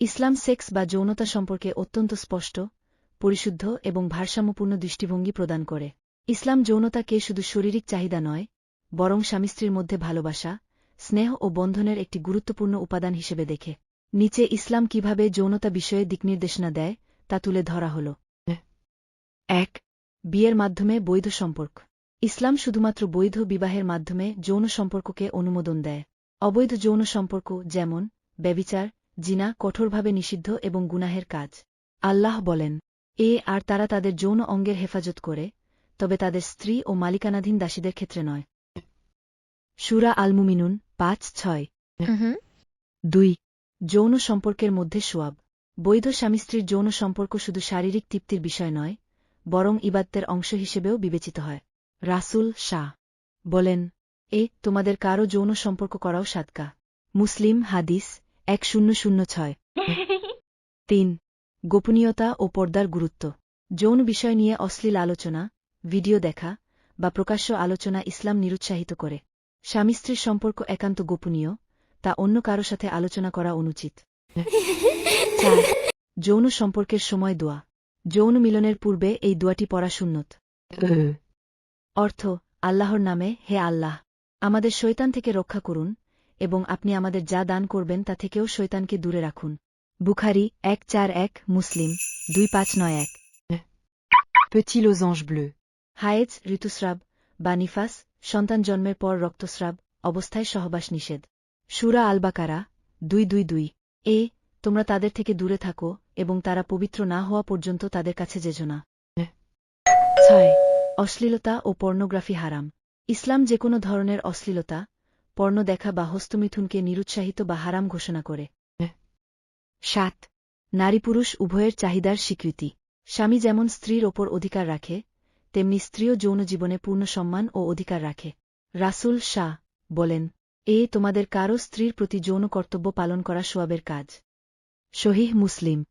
ইসলাম sex বা যৌনতা সম্পর্কে অত্যন্ত স্পষ্ট, পরিশুদ্ধ এবং ভারসাম্যপূর্ণ দৃষ্টিভঙ্গি প্রদান করে। ইসলাম যৌনতাকে শুধু শারীরিক চাহিদা নয়, বরং স্বামী স্ত্রীর মধ্যে ভালোবাসা, স্নেহ ও বন্ধনের একটি গুরুত্বপূর্ণ উপাদান হিসেবে দেখে। নিচে ইসলাম কীভাবে যৌনতা বিষয়ে দিকনির্দেশনা দেয়, তা তুলে ধরা হল। এক, বিয়ের মাধ্যমে বৈধ সম্পর্ক। ইসলাম শুধুমাত্র বৈধ বিবাহের মাধ্যমে যৌন সম্পর্ককে অনুমোদন দেয়। অবৈধ যৌন সম্পর্ক যেমন ব্যবিচার জিনা কঠোরভাবে নিষিদ্ধ এবং গুনাহের কাজ। আল্লাহ বলেন এ আর তারা তাদের যৌন অঙ্গের হেফাজত করে তবে তাদের স্ত্রী ও মালিকানাধীন দাসীদের ক্ষেত্রে নয়। সুরা আলমুমিনুন পাঁচ ছয়। দুই যৌন সম্পর্কের মধ্যে সোয়াব। বৈধ স্বামী স্ত্রীর যৌন সম্পর্ক শুধু শারীরিক তৃপ্তির বিষয় নয় বরং ইবাদ্তের অংশ হিসেবেও বিবেচিত হয়। রাসুল শাহ বলেন এ তোমাদের কারও যৌন সম্পর্ক করাও সাদকা। মুসলিম হাদিস এক শূন্য শূন্য ছয়। তিন, গোপনীয়তা ও পর্দার গুরুত্ব। যৌন বিষয় নিয়ে অশ্লীল আলোচনা, ভিডিও দেখা বা প্রকাশ্য আলোচনা ইসলাম নিরুৎসাহিত করে। স্বামী স্ত্রীর সম্পর্ক একান্ত গোপনীয়, তা অন্য কারও সাথে আলোচনা করা অনুচিত। যৌন সম্পর্কের সময় দোয়া। যৌন মিলনের পূর্বে এই দোয়াটি পড়া সুন্নত। অর্থ, আল্লাহর নামে, হে আল্লাহ, আমাদের শৈতান থেকে রক্ষা করুন এবং আপনি আমাদের যা দান করবেন তা থেকেও শৈতানকে দূরে রাখুন। বুখারি এক চার এক মুসলিম দুই পাঁচ নয় এক. হায়েজ ঋতুস্রাব বা নিফাস সন্তান জন্মের পর রক্তস্রাব অবস্থায় সহবাস নিষেধ। সুরা আলবাকারা দুই দুই দুই। এ তোমরা তাদের থেকে দূরে থাকো এবং তারা পবিত্র না হওয়া পর্যন্ত তাদের কাছে যেজো না। ছয় অশ্লীলতা ও পর্নোগ্রাফি হারাম। ইসলাম যে কোনো ধরনের অশ্লীলতা পর্ণ দেখা বা হস্তমিথুনকে নিরুৎসাহিত বা হারাম ঘোষণা করে। সাত নারী পুরুষ উভয়ের চাহিদার স্বীকৃতি। স্বামী যেমন স্ত্রীর ওপর অধিকার রাখে তেমনি স্ত্রীও যৌন জীবনে পূর্ণ সম্মান ও অধিকার রাখে। রাসুল শাহ বলেন এ তোমাদের কারও স্ত্রীর প্রতি যৌন কর্তব্য পালন করা সোয়াবের কাজ। শহীহ মুসলিম.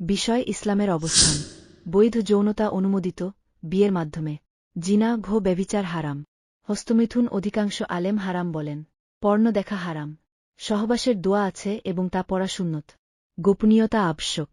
বিষয় ইসলামের অবস্থান। বৈধ যৌনতা অনুমোদিত বিয়ের মাধ্যমে। জিনা ঘো ব্যভিচার হারাম। হস্তমিথুন অধিকাংশ আলেম হারাম বলেন। পর্ণ দেখা হারাম। সহবাসের দোয়া আছে এবং তা পড়া সুন্নত। গোপনীয়তা আবশ্যক।